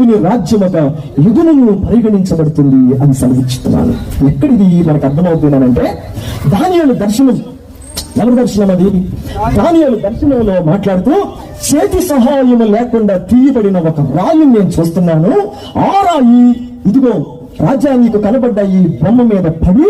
దేవుని రాజ్యం యుగులను పరిగణించబడుతుంది అని సెలవిస్తున్నాను ఎక్కడిది మనకు అర్థమవుతున్నానంటే దానియాల దర్శనం. ఎవరి దర్శనం అది? దానియాల దర్శనంలో మాట్లాడుతూ చేతి సహాయం లేకుండా తీయబడిన ఒక రాయి నేను చూస్తున్నాను. ఆ రాయి ఇదిగో రాజా నీకు కనబడ్డ ఈ బొమ్మ మీద పడి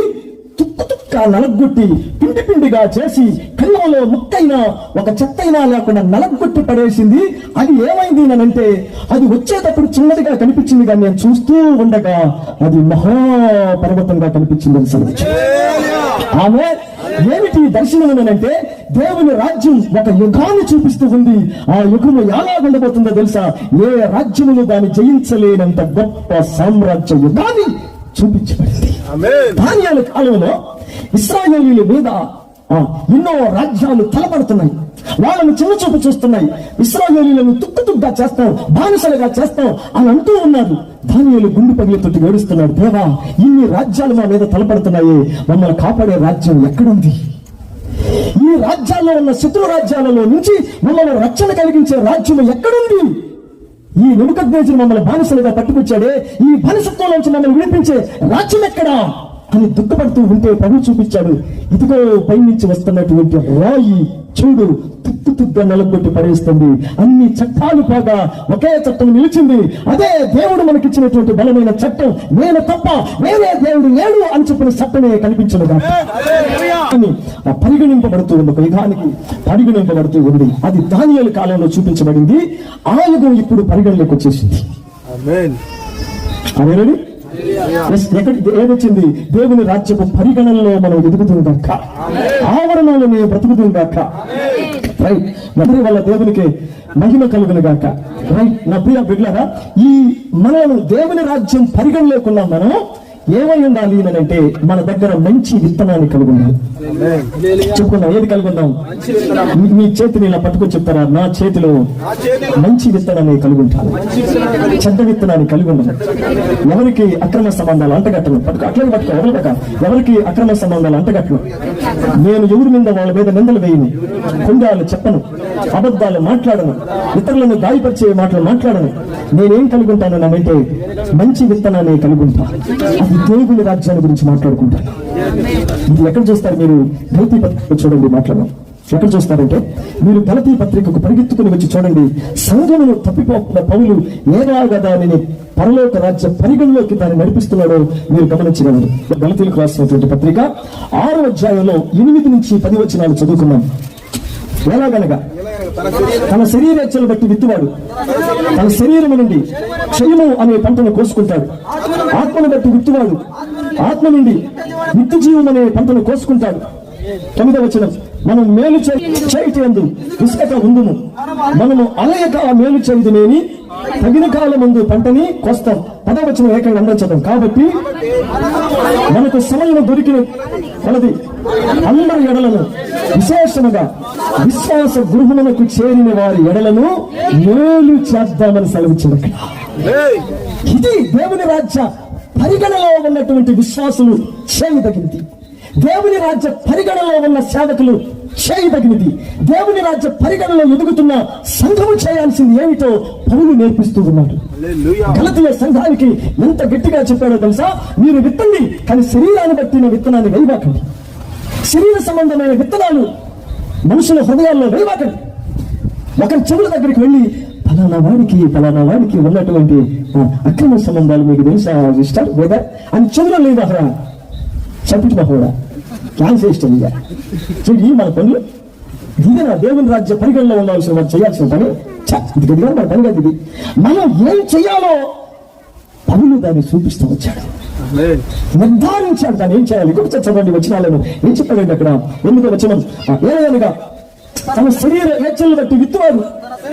తుక్కు నలగొట్టి పిండి పిండిగా చేసి కళ్ళలో ముక్కైనా ఒక చెత్తైనా లేకుండా నలగొట్టి పడేసింది. అది ఏమైంది అంటే అది వచ్చేటప్పుడు చిన్నదిగా కనిపించింది కానీ నేను చూస్తూ ఉండగా అది మహాపర్వతంగా కనిపించింది అని. ఆమె ఏమిటి దర్శనం అంటే దేవుని రాజ్యం ఒక యుగాన్ని చూపిస్తూ ఉంది. ఆ యుగము ఎలా ఉండబోతుందో తెలుసా? ఏ రాజ్యములు దాన్ని జయించలేనంత గొప్ప సామ్రాజ్య యుగాన్ని చూపించబడింది. దానియాల కాలంలో ఇస్రాయేలీల మీద ఎన్నో రాజ్యాలు తలపడుతున్నాయి. వాళ్ళను చిన్న చూపు చూస్తున్నాయి. ఇస్రాయేలీలను తుక్కుతుగ్గా చేస్తాం బానిసలుగా చేస్తాం అని అంటూ ఉన్నారు. ధాన్యాలు గుండు పగిలితోటి ఏడుస్తున్నాడు. దేవా ఇన్ని రాజ్యాలు మా మీద తలపడుతున్నాయి. మమ్మల్ని కాపాడే రాజ్యం ఎక్కడుంది? ఈ రాజ్యాల్లో ఉన్న శత్రు రాజ్యాలలో నుంచి మమ్మల్ని రక్షణ కలిగించే రాజ్యం ఎక్కడుంది? ఈ నిముఖద్వేజులు మమ్మల్ని బానిసలుగా పట్టుకొచ్చాడే. ఈ బానిసత్వం నుంచి మమ్మల్ని విడిపించే రాజ్యం ఎక్కడా? అని దుఃఖపడుతూ ఉంటే ప్రభు చూపించాడు ఇదిగో పైనుంచి వస్తున్నటువంటి రాయి చూడు తుప్పు తుగ్గా నలగొట్టి పడేస్తుంది. అన్ని చట్టాలు పోగా ఒకే చట్టం నిలిచింది. అదే దేవుడు మనకిచ్చినటువంటి బలమైన చట్టం. నేను తప్ప వేరే దేవుడు లేడు అని చెప్పిన చట్టమే కనిపించను పరిగణింపబడుతూ ఉంది ఒక యుగానికి పరిగణింపబడుతూ ఉంది. అది దానియాల కాలంలో చూపించబడింది. ఆ యుగం ఇప్పుడు పరిగణలోకి వచ్చేసింది. అదేనండి? ఎస్, ఎక్కడ ఏదొచ్చింది? దేవుని రాజ్యపు పరిగణనలో మనం ఎదుగుతుందాక ఆవరణలో మేము బ్రతుకుతుందాక రైట్ మరి వాళ్ళ దేవునికి మహిమ కలుగును గాక. రైట్ నా ప్రియ బిడ్డలారా ఈ మనం దేవుని రాజ్యం పరిగణలోకున్నాం మనం. ఏమై ఉండాలి అని అంటే మన దగ్గర మంచి విత్తనాన్ని కలిగి ఉండాలి చెప్పుకుందాం ఏది కలిగి ఉందాం మీ- చేతిని ఇలా పట్టుకొని చెప్తారా? నా చేతిలో మంచి విత్తనాన్ని కలిగి ఉంటాను చెడ్డ విత్తనాన్ని కలిగి ఉండాలి ఎవరికి అక్రమ సంబంధాలు అంటగట్టను? పట్టుకో అట్లనే పట్టుకో ఎవరి దాకా ఎవరికి అక్రమ సంబంధాలు అంటగట్టను? నేను ఎవరి మీద వాళ్ళ మీద నిందలు వేయను? కుండాలు చెప్పను అబద్ధాలు మాట్లాడను ఇతరులను గాయపరిచే మాటలు మాట్లాడను. నేనేం కలిగి ఉంటాను అంటే మంచి విత్తనాన్ని కలిగి ఉంటాను దేవుని రాజ్యాన్ని గురించి మాట్లాడుకుంటాను ఇది ఎక్కడ చూస్తారు మీరు? గౌతీ పత్రిక చూడండి మాట్లాడడం ఎక్కడ చూస్తారంటే మీరు గలతీ పత్రికకు పరిగెత్తుకుని వచ్చి చూడండి సంఘములు తప్పిపోతున్న పౌలు ఏలాగా దానిని పరలోక రాజ్య పరిగణలోకి దాన్ని నడిపిస్తున్నాడో మీరు గమనించగలరు. గలతీలకు రాసినటువంటి పత్రిక ఆరో అధ్యాయంలో ఎనిమిది నుంచి పది వచనాలు చదువుకున్నాం. ఎలాగనగా తన శరీరేచ్ఛలు బట్టి విత్తువాడు. తన శరీరము నుండి క్షయము అనే పంటను కోసుకుంటాడు. ఆత్మను బట్టి విత్తువాడు. ఆత్మ నుండి నిత్య జీవం అనే పంటను కోసుకుంటాడు. తొమ్మిదవ వచ్చిన మనం మేలు చేయటందు ఇసుకట ఉందుము. మనము అలయక మేలు చేయుదునేని తగిన కాలం ముందు పంటని కోస్తాం. పదవచనం ఏకంగా అందించడం కాబట్టి మనకు సమయం దొరికిన కొలది అందరి ఎడలను విశేషముగా విశ్వాస గృహములకు చేరిన వారి ఎడలను మేలు చేద్దామని సెలవిచ్చిన ఇది దేవుని రాజ్య పరిగణలో ఉన్నటువంటి విశ్వాసులు చేయదగినది. దేవుని రాజ్య పరిగణలో ఉన్న సేవకులు చేయదగినది. దేవుని రాజ్య పరిగణలో ఎదుగుతున్న సంఘము చేయాల్సింది ఏమిటో పౌలు నేర్పిస్తూ ఉన్నాడు. గలతీయ సంఘానికి ఎంత గట్టిగా చెప్పాడో తెలుసా? మీరు విత్తండి కానీ శరీరాన్ని బట్టిన విత్తనాన్ని వేయబాకండి. శరీర సంబంధమైన విత్తనాలు మనుషుల హృదయాల్లో వేయబాకండి. ఒకరి చెవుల దగ్గరికి వెళ్ళి ఫలానా వాడికి ఫలానా వాడికి ఉన్నటువంటి అక్రమ సంబంధాలు మీకు తెలుసా సిస్టర్ లేదా అని చెవులో లేదు అసలు చప్పుటి మహోడా. క్యాన్సర్ చేయాలి ఈ మన పనులు ఇదే నా దేవుని రాజ్య పరిగణలో ఉండవలసిన వారు చేయాల్సిన పని. ఛ, ఇది మన పని కాదు ఇది. మనం ఏం చేయాలో పనులు దాన్ని చూపిస్తూ వచ్చాడు. నిర్ధారించాడు దాన్ని ఏం చేయాలి? ఇంకొక చదవండి వచ్చినాలను ఏం చెప్పాడండి అక్కడ? ఎందుకు వచ్చిన ఆ, తన శరీర ఏచ్చలు బట్టి విత్తువాడు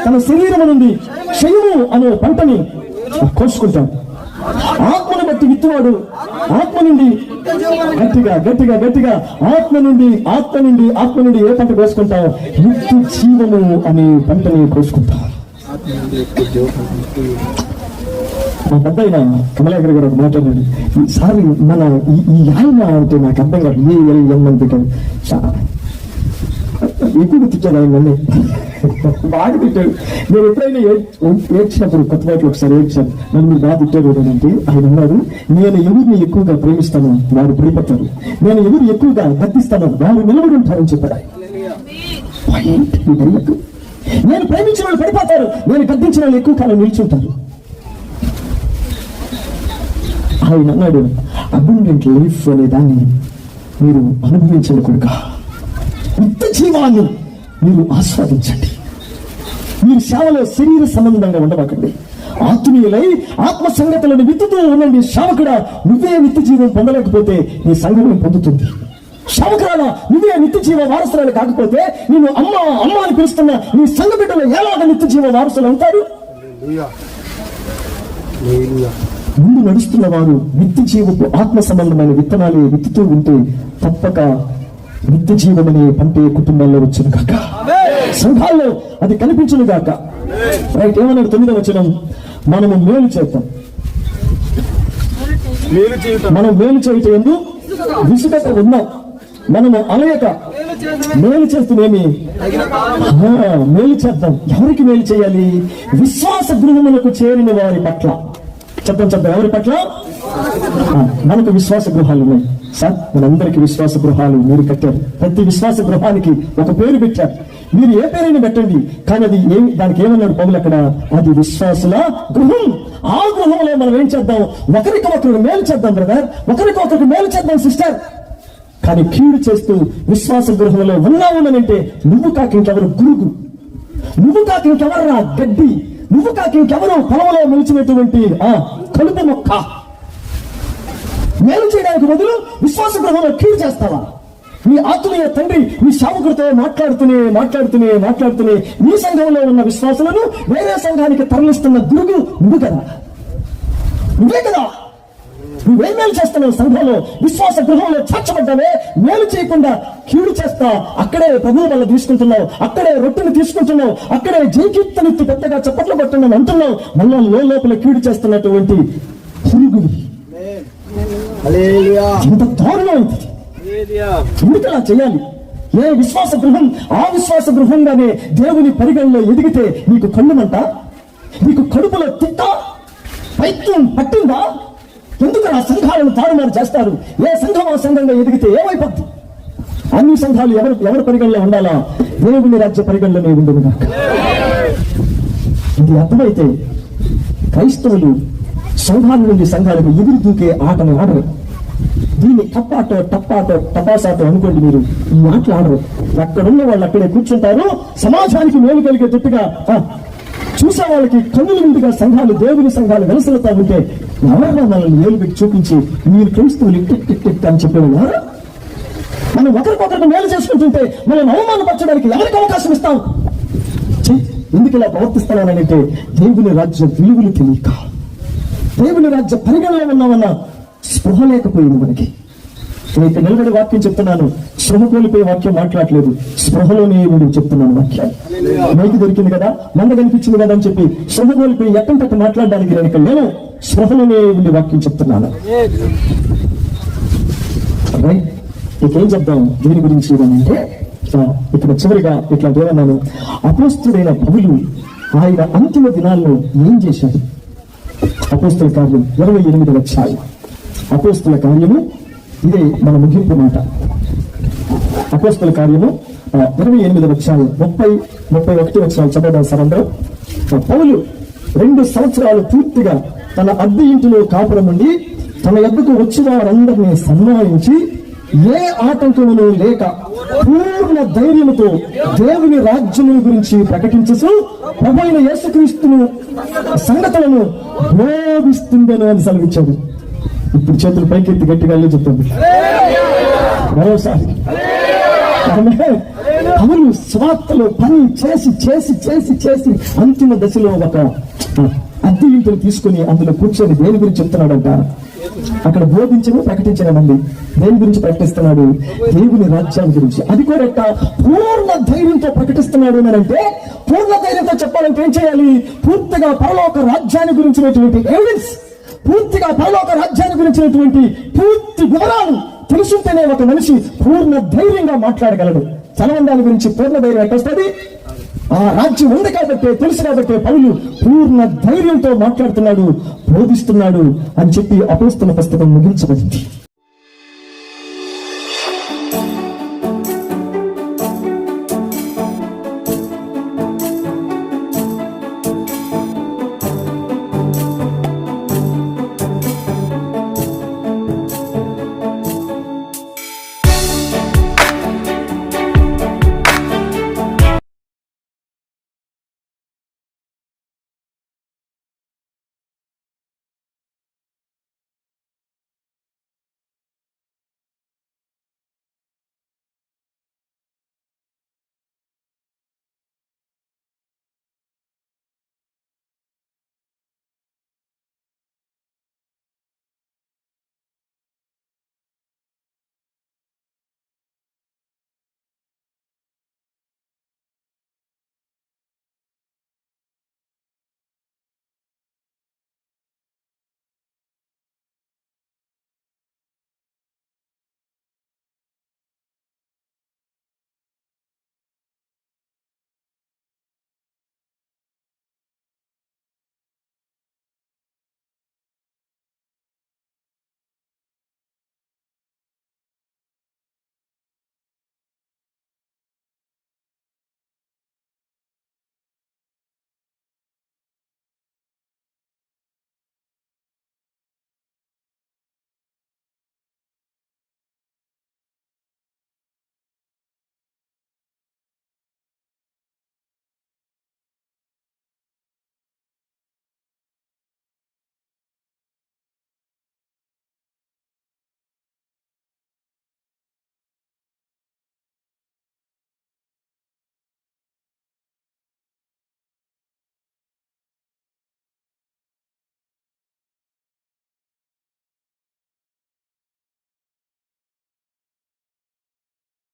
తన శరీరం నుండి క్షయము అనే పంటని కోసుకుంటాడు ఆత్మను బట్టి విత్తువాడు ఆత్మ నుండి గట్టిగా గట్టిగా గట్టిగా ఆత్మ నుండి ఆత్మ నుండి ఆత్మ నుండి ఏ పంట కోసుకుంటావు నిత్య జీవము అనే పంటని కోసుకుంటావు మా పెద్ద ఆయన కమలాకర్ గారు ఒక మాట్లాడండి ఈసారి మన ఈ ఆయన అంటే నాకు అర్థం కాదు ఏ ఎల్ ఎం అని చా- ఎక్కువ తిట్టాడు ఆయన నన్ను. బాగా తిట్టాడు. నేను ఎప్పుడైనా ఏడ్చినప్పుడు కొత్త పాటలు ఒకసారి ఏడ్చాను. నన్ను మీరు బాగా తిట్టాడు అంటే ఆయన అన్నారు నేను ఎవరిని ఎక్కువగా ప్రేమిస్తాను వారు ప్రేమతారు నేను ఎవరు ఎక్కువగా గర్తిస్తాను వారు నిలబడి ఉంటారని చెప్పాడు నేను ప్రేమించిన వాళ్ళు పడిపోతారు. నేను గద్దించిన వాళ్ళు ఎక్కువ కాలం నిల్చుంటారు ఆయన అన్నాడు అబండెంట్ లైఫ్ అనే దాన్ని మీరు అనుభవించండి కొడుక. జీవాన్ని మీరు ఆస్వాదించండి. మీరు సేవలో శరీర సంబంధంగా ఉండబాకండి ఆత్మీయులై ఆత్మ సంగతులను విత్తుతూ ఉండండి. శావకుడా నువ్వే నిత్య జీవం పొందలేకపోతే నీ సంఘం పొందుతుంది. శావకురాలా నువ్వే నిత్య జీవ వారసురాలు కాకపోతే నేను అమ్మ అమ్మ అని పిలుస్తున్న నీ సంఘ బిడ్డలు ఎలాగ నిత్య జీవ వారసులు అవుతారు? ముందు నడుస్తున్న వారు నిత్య జీవపు ఆత్మ సంబంధమైన విత్తనాలు విత్తుతూ ఉంటే తప్పక నిత్య జీవం అనే పంటే కుటుంబాల్లో వచ్చును కాక సంఘాల్లో అది కనిపించును గాక. రైట్ ఏమన్నాడు తొమ్మిదో వచ్చిన మనము మేలు చేద్దాం. మనం మేలు చేయటం ఎందు విసుగత ఉన్నాం. మనము అలయక మేలు చేస్తూనేమి? మేలు చేద్దాం. ఎవరికి మేలు చేయాలి? విశ్వాస గృహములకు చేరిన వారి పట్ల. చెప్తాం చెప్తాం ఎవరి పట్ల? మనకు విశ్వాస గృహాలు ఉన్నాయి. సార్ మనందరికి విశ్వాస గృహాలు మీరు కట్టారు. ప్రతి విశ్వాస గృహానికి ఒక పేరు పెట్టారు. మీరు ఏ పేరైనా పెట్టండి. కానీ అది ఏమి దానికి ఏమన్నాడు పౌలు అక్కడ? అది విశ్వాసుల గృహం. ఆ గృహంలో మనం ఏం చేద్దాం? ఒకరికి ఒకరికి మేలు చేద్దాం బ్రదర్ ఒకరికి ఒకరికి మేలు చేద్దాం సిస్టర్ కానీ కీడు చేస్తూ విశ్వాస గృహంలో ఉన్నావు అంటే నువ్వు కాక ఇంకెవరు గురుగు నువ్వు కాక ఇంకెవరు రా గడ్డి? నువ్వు కాక ఇంకెవరు పొలంలో నిలిచినటువంటి ఆ కలుపు మొక్క? మేలు చేయడానికి బదులు విశ్వాస గృహంలో కీడు చేస్తావా? మీ ఆత్మీయ తండ్రి మీ సేవకుడితో మాట్లాడుతూనే మాట్లాడుతూనే మాట్లాడుతూనే మీ సంఘంలో ఉన్న విశ్వాసులను వేరే సంఘానికి తరలిస్తున్న గురుగు నువ్వు కదా. నువ్వే కదా. నువ్వేం మేలు చేస్తున్నావు సంఘంలో? విశ్వాస గృహంలో చేర్చబడ్డావే మేలు చేయకుండా కీడు చేస్తా. అక్కడే ప్రభువు వల్ల తీసుకుంటున్నావు అక్కడే రొట్టెని తీసుకుంటున్నావు అక్కడే జైకీర్తనెత్తి పెద్దగా చప్పట్లు కొట్టున్నావు అంటున్నావు. మళ్ళీ లో లోపల కీడు చేస్తున్నటువంటి పురుగులు. ఎంత దారుణం ఇది అలా చేయాలి. ఏ విశ్వాస గృహం ఆ విశ్వాస గృహంగానే దేవుని పరిగణలో ఎదిగితే నీకు కళ్ళుమంట నీకు కడుపులో తిట్ట? పైత్యం పట్టిందా? ఎందుకు ఆ సంఘాలను తారుమారు చేస్తారు? ఏ సంఘం ఆ సంఘంగా ఎదిగితే ఏమైపోద్ది? అన్ని సంఘాలు ఎవరు ఎవరి పరిగణలో ఉండాలా? దేవుని రాజ్య పరిగణలోనే ఉండదు ఇది అర్థమైతే క్రైస్తవులు సంఘాల నుండి సంఘాలకు ఎదురు దూకే ఆటను ఆడరు. దీన్ని టప్పాటో టప్పాటో టపాసాటో అనుకోండి మీరు. ఈ ఆటలు ఆడరు. అక్కడున్న వాళ్ళు అక్కడే కూర్చుంటారు. సమాజానికి మేలు కలిగేటట్టుగా ఆ, చూసే వాళ్ళకి కన్నుల ముందుగా సంఘాలు దేవుని సంఘాలు వెలసలుతా ఉంటే ఎవరైనా మనల్ని మేలు పెట్టి చూపించి మీరు క్రైస్తవులు టిక్ టిక్ టిక్ అని చెప్పేవాళ్ళు? మనం ఒకరికొకరికి మేలు చేసుకుంటుంటే మనం అవమానపరచడానికి ఎవరికి అవకాశం ఇస్తాం? ఎందుకు ఇలా ప్రవర్తిస్తున్నానంటే దేవుని రాజ్య విలువలు తెలియక. దేవుని రాజ్య పరిగణలో వల్ల స్పృహ లేకపోయింది మనకి. నేను నిలబడి వాక్యం చెప్తున్నాను. స్పృహ కోల్పోయే వాక్యం మాట్లాడలేదు. స్పృహలోనే ఉండి చెప్తున్నాను వాక్యం. మైకి దొరికింది కదా? మంద కనిపించింది కదా అని చెప్పి స్పృహ కోల్పోయి ఎక్కడికట్టు మాట్లాడడానికి నేను ఇక్కడ నేను స్పృహలోనే ఉండి వాక్యం చెప్తున్నాను. రైట్ ఇకేం చెప్దాం? దీని గురించి అంటే ఇక్కడ చివరిగా ఇట్లా ఏమన్నాను? అపోస్తుడైన పౌలు ఆయన అంతిమ దినాల్లో ఏం చేశాడు? అపోస్తుల కార్యం ఇరవై ఎనిమిది వచ్చాయి అపోస్తుల కార్యము ఇదే మన ముగింపు మాట. అపోస్తుల కార్యము ఇరవై ఎనిమిది వచ్చాయి ముప్పై ముప్పై ఒకటి వచ్చాయి చదవడం సరంలో పౌలు రెండు సంవత్సరాలు పూర్తిగా తన అద్దె ఇంటిలో కాపురం ఉండి తన ఎద్దకు వచ్చిన వారందరినీ సన్మానించి ఏ ఆటంకములు లేక పూర్ణ ధైర్యముతో దేవుని రాజ్యము గురించి ప్రకటించు ప్రభు యేసుక్రీస్తును సంగతులను బోధిస్తుండేను అని సెలవిచ్చాడు ఇప్పుడు చేతులు పైకెత్తి గట్టిగా వెళ్ళి చెప్తుంది మరోసారి. ఆమె పౌలు స్వార్థలో పని చేసి చేసి చేసి చేసి అంతిమ దశలో ఒక అద్దె ఇంటిని తీసుకుని అందులో కూర్చొని దేని గురించి చెప్తున్నాడంట? అక్కడ బోధించను ప్రకటించిన దేని గురించి ప్రకటిస్తున్నాడు? దేవుని రాజ్యాన్ని గురించి. అది కూడా పూర్ణ ధైర్యంతో ప్రకటిస్తున్నాడు అని అంటే పూర్ణ ధైర్యంతో చెప్పాలంటే ఏం చేయాలి? పూర్తిగా పరలోక రాజ్యాన్ని గురించినటువంటి ఎవిడెన్స్ పూర్తిగా పరలోక రాజ్యాన్ని గురించినటువంటి పూర్తి వివరాలు తెలుసుంటేనే ఒక మనిషి పూర్ణ ధైర్యంగా మాట్లాడగలడు. చలవందాల గురించి పూర్ణ ధైర్యం ఎట్టొస్తుంది ఆ రాజ్యం ఉంది కాబట్టి తెలుసు కాబట్టి పౌలు పూర్ణ ధైర్యంతో మాట్లాడుతున్నాడు బోధిస్తున్నాడు అని చెప్పి అపోస్తున్న పుస్తకం ముగించబడింది.